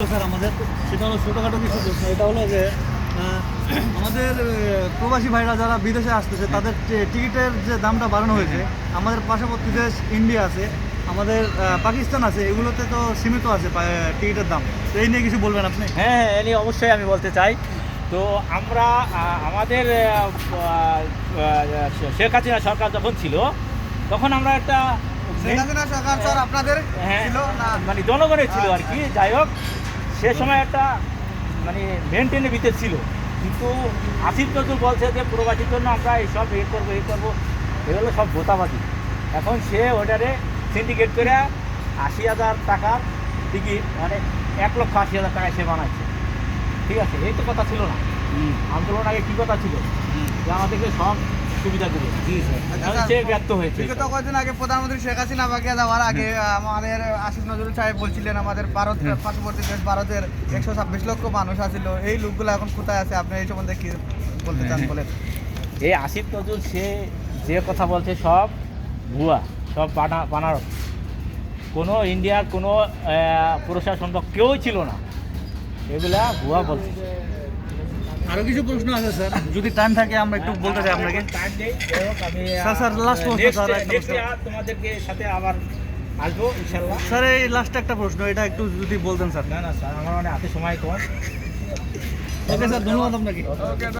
Sir আমাদের সেটা হলো ছোটোখাটো কিছু প্রশ্ন। এটা হলো যে আমাদের প্রবাসী ভাইরা যারা বিদেশে আসতেছে তাদের টিকিটের যে দামটা বাড়ানো হয়েছে আমাদের পার্শ্ববর্তী দেশ ইন্ডিয়া আছে আমাদের পাকিস্তান আছে এগুলোতে তো সীমিত আছে টিকিটের দাম। তো এই নিয়ে কিছু বলবেন আপনি? হ্যাঁ হ্যাঁ এ নিয়ে অবশ্যই আমি বলতে চাই। তো আমরা আমাদের শেখ হাসিনা সরকার যখন ছিল তখন আমরা একটা শেখ হাসিনা সরকার স্যার আপনাদের হ্যাঁ মানে জনগণের ছিল আর কি যাই হোক। সে সময় একটা মানে মেনটেনের ভিতরে ছিল। কিন্তু আসিফ নজরুল বলছে যে প্রবাসীর জন্য আমরা এইসব এ করব এই করব এগুলো সব ভোতাবাদী এখন সে ওটারে সিন্ডিকেট করে আশি হাজার টাকার টিকিট মানে এক লক্ষ আশি হাজার টাকায় সে বানাচ্ছে। ঠিক আছে এই তো কথা ছিল না। আন্দোলন আগে কী কথা ছিল? যে আমাদেরকে সব সে ব্যর্থ হয়েছে। বিগত কয়েকদিন আগে প্রধানমন্ত্রী শেখ হাসিনা যাওয়ার আগে আমাদের আসিফ নজরুল সাহেব বলছিলেন আমাদের ভারত পার্শ্ববর্তী দেশ ভারতের একশো ছাব্বিশ লক্ষ মানুষ আছিল। এই লোকগুলো এখন কোথায় আছে? আপনি এই সম্বন্ধে কি বলতে চান বলেন? এই আসিফ নজরুল সে যে কথা বলছে সব ভুয়া সব বানা বানার কোনো ইন্ডিয়ার কোনো প্রশাসন বা কেউই ছিল না। এগুলা ভুয়া বলছে। আরও কিছু প্রশ্ন আছে স্যার? যদি টাইম থাকে আমরা একটু বলতে চাই আপনাকে। স্যার, স্যার, লাস্ট প্রশ্ন, স্যার, তোমাদেরকে সাথে আবার আসব ইনশাল্লাহ স্যার এই লাস্ট একটা প্রশ্ন এটা একটু যদি বলতেন স্যার। না না স্যার আমার মানে হাতে সময় কম। ওকে স্যার ধন্যবাদ আপনাকে।